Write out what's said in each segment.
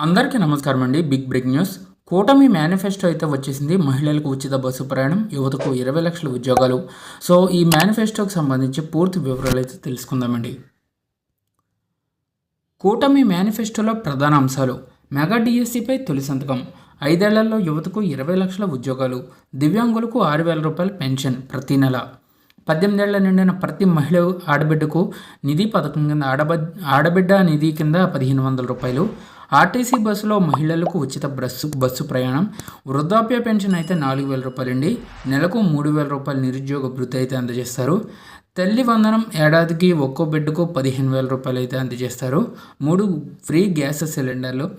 అందరికీ నమస్కారం అండి. Big break news. కూటమి మేనిఫెస్టో అయితే వచ్చేసింది. మహిళలకు ఉచిత బస్సు ప్రయాణం యువతకు ఇరవై లక్షల ఉద్యోగాలు. సో ఈ మేనిఫెస్టోకి సంబంధించి పూర్తి వివరాలు అయితే తెలుసుకుందామండి. కూటమి మేనిఫెస్టోలో ప్రధాన అంశాలు. మెగా డిఎస్సిపై తొలి సంతకం. ఐదేళ్ళలో యువతకు ఇరవై లక్షల ఉద్యోగాలు. దివ్యాంగులకు ఆరు వేల రూపాయల పెన్షన్ ప్రతి నెల. పద్దెనిమిదేళ్ళ నిండిన ప్రతి మహిళ ఆడబిడ్డకు నిధి పథకం కింద ఆడబ ఆడబిడ్డ నిధి కింద పదిహేను వందల రూపాయలు. ఆర్టీసీ బస్సులో మహిళలకు ఉచిత బస్సు బస్సు ప్రయాణం. వృద్ధాప్య పెన్షన్ అయితే నాలుగు వేల రూపాయలండి. నెలకు మూడు వేల రూపాయలు నిరుద్యోగ భృతి అయితే అందజేస్తారు. తల్లి వందనం ఏడాదికి ఒక్కో బిడ్డకు పదిహేను వేల రూపాయలు అయితే అందజేస్తారు. మూడు ఫ్రీ గ్యాస్ సిలిండర్లు.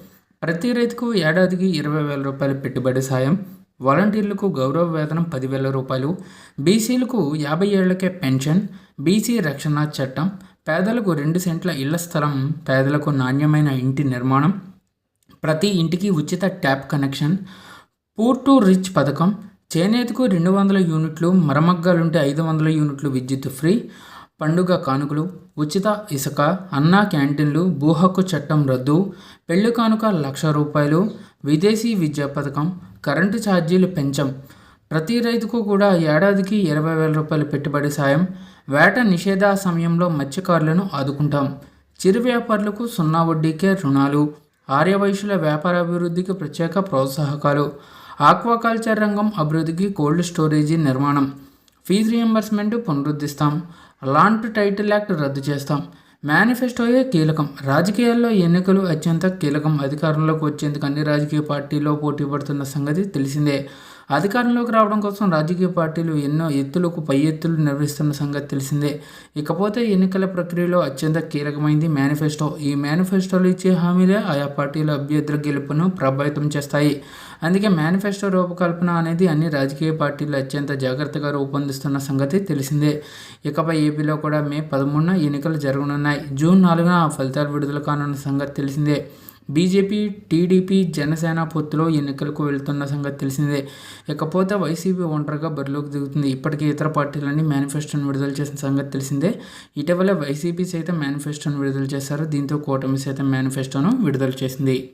ప్రతి రైతుకు ఏడాదికి ఇరవై వేల రూపాయల పెట్టుబడి సాయం. వాలంటీర్లకు గౌరవ వేతనం పదివేల రూపాయలు. బీసీలకు యాభై ఏళ్ళకే పెన్షన్. బీసీ రక్షణ చట్టం. పేదలకు రెండు సెంట్ల ఇళ్ళ స్థలం. పేదలకు నాణ్యమైన ఇంటి నిర్మాణం. ప్రతి ఇంటికి ఉచిత tap connection poor to rich పథకం చేనేతకు రెండు వందల యూనిట్లు మరమగ్గాలుంటే ఐదు వందల యూనిట్లు విద్యుత్ ఫ్రీ పండుగ కానుకలు ఉచిత ఇసుక అన్నా క్యాంటీన్లు భూహక్కు చట్టం రద్దు పెళ్ళి కానుక లక్ష రూపాయలు విదేశీ విద్యా పథకం కరెంటు ఛార్జీలు పెంచం. ప్రతి రైతుకు కూడా ఏడాదికి ఇరవై వేల రూపాయలు పెట్టుబడి సాయం. వేట నిషేధ సమయంలో మత్స్యకారులను ఆదుకుంటాం. చిరు వ్యాపారులకు సున్నా వడ్డీకే రుణాలు. ఆర్యవైశ్యుల వ్యాపార అభివృద్ధికి ప్రత్యేక ప్రోత్సాహకాలు. ఆక్వాకల్చర్ రంగం అభివృద్ధికి కోల్డ్ స్టోరేజీ నిర్మాణం. ఫీజు రియంబర్స్మెంట్ పునరుద్ధిస్తాం. లాంట్ టైటిల్ యాక్ట్ రద్దు చేస్తాం. మేనిఫెస్టోయే కీలకం. రాజకీయాల్లో ఎన్నికలు అత్యంత కీలకం. అధికారంలోకి వచ్చేందుకు అన్ని రాజకీయ పార్టీలో పోటీ పడుతున్న సంగతి తెలిసిందే. అధికారంలోకి రావడం కోసం రాజకీయ పార్టీలు ఎన్నో ఎత్తులకు పై ఎత్తులు నిర్వహిస్తున్న సంగతి తెలిసిందే. ఇకపోతే ఎన్నికల ప్రక్రియలో అత్యంత కీలకమైంది మేనిఫెస్టో. ఈ మేనిఫెస్టోలు ఇచ్చే హామీలే ఆయా పార్టీల అభ్యర్థుల గెలుపును ప్రభావితం చేస్తాయి. అందుకే మేనిఫెస్టో రూపకల్పన అనేది అన్ని రాజకీయ పార్టీలు అత్యంత జాగ్రత్తగా రూపొందిస్తున్న సంగతి తెలిసిందే. ఇకపై ఏపీలో కూడా మే పదమూడున ఎన్నికలు జరగనున్నాయి. జూన్ నాలుగున ఫలితాలు విడుదల కానున్న సంగతి తెలిసిందే. బీజేపీ టీడీపీ జనసేన పొత్తులో ఎన్నికలకు వెళ్తున్న సంగతి తెలిసిందే. ఇకపోతే వైసీపీ ఒంటరిగా బరిలోకి దిగుతుంది. ఇప్పటికే ఇతర పార్టీలన్నీ మేనిఫెస్టోను విడుదల చేసిన సంగతి తెలిసిందే. ఇటీవల వైసీపీ సైతం మేనిఫెస్టోను విడుదల చేశారు. దీంతో కూటమి సైతం మేనిఫెస్టోను విడుదల చేసింది.